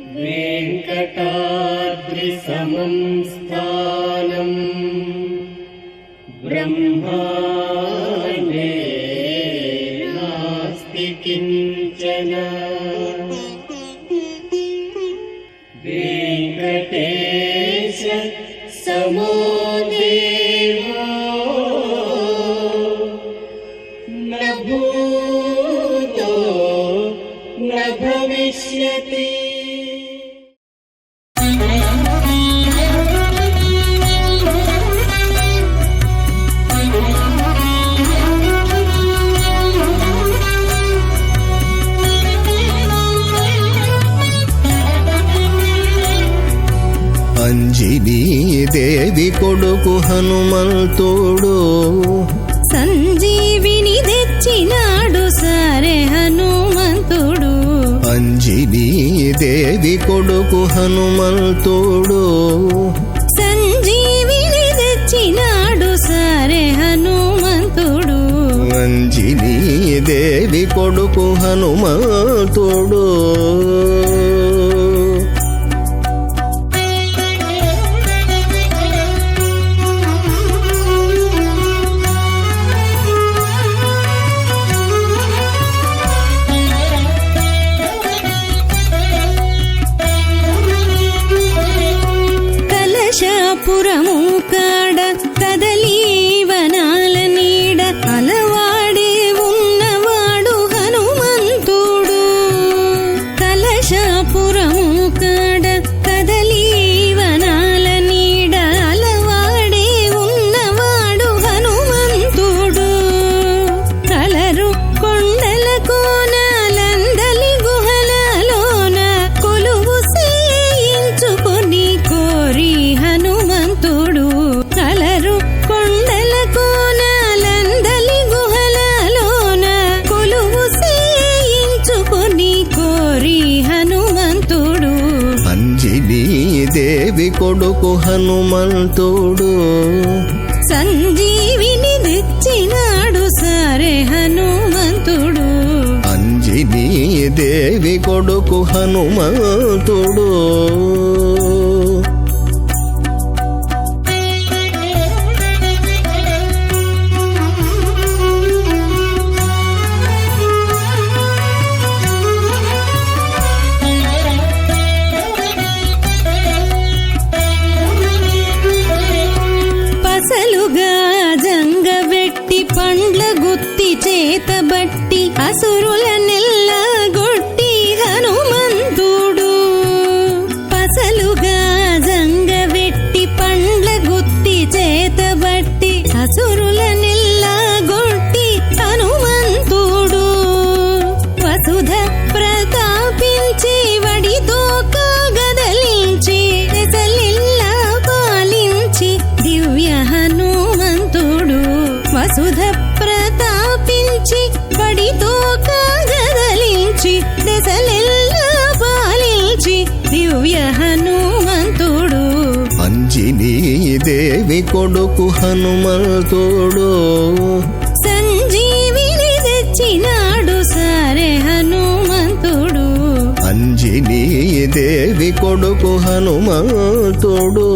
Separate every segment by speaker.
Speaker 1: वेङ्कटाद्रिसमं स्थानम् ब्रह्माण्डे नास्ति किञ्चन। न भूतो न भविष्यति
Speaker 2: అంజినీ దేవి కొడుకు హనుమంతుడు
Speaker 3: సంజీవిని తెచ్చినాడు.
Speaker 2: అంజినీ దేవి కొడుకు హనుమంతుడు.
Speaker 3: సంజీవిని తెచ్చినాడు సరే హనుమంతుడు.
Speaker 2: అంజినీ దేవి కొడుకు హనుమంతుడు. por. కొడుకు హనుమంతుడు.
Speaker 3: సంజీవిని తెచ్చినాడు సరే హనుమంతుడు.
Speaker 2: అంజినీ దేవి కొడుకు హనుమంతుడు.
Speaker 3: అసురుల అసురుల నెల్లగొట్టి హనుమంతుడు పసలుగా జంగబెట్టి పండ్ల గుత్తి చేతబట్టి అసురుల నెల్లగొట్టి హనుమంతుడు వసుధ ప్రతాపించి వడితో కాగదలించి దశలిల్లా పాలించి దివ్య హనుమంతుడు వసుధ ప్రతాపించి వడితో కాగదలించి దశలిల్లా పాలించి దివ్య హనుమంతుడు.
Speaker 2: అంజినీ దేవి కొడుకు హనుమంతుడు.
Speaker 3: సంజీవిని తెచ్చినాడు సరే హనుమంతుడు.
Speaker 2: అంజినీ దేవి కొడుకు హనుమంతుడు.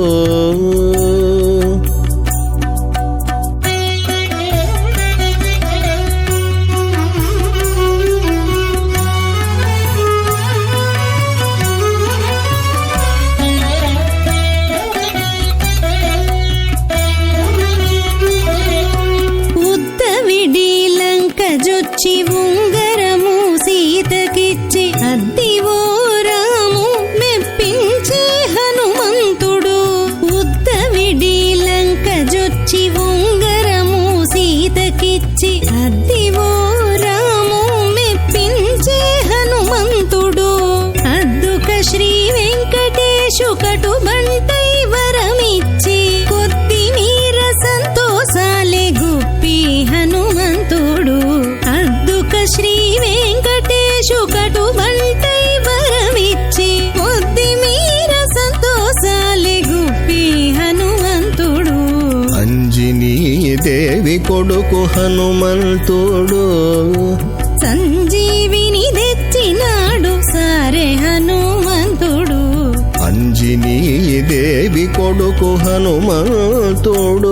Speaker 2: కొడుకు హనుమంతుడు.
Speaker 3: సంజీవిని తెచ్చినాడు సరే హనుమంతుడు.
Speaker 2: అంజనీ దేవి కొడుకు హనుమంతుడు.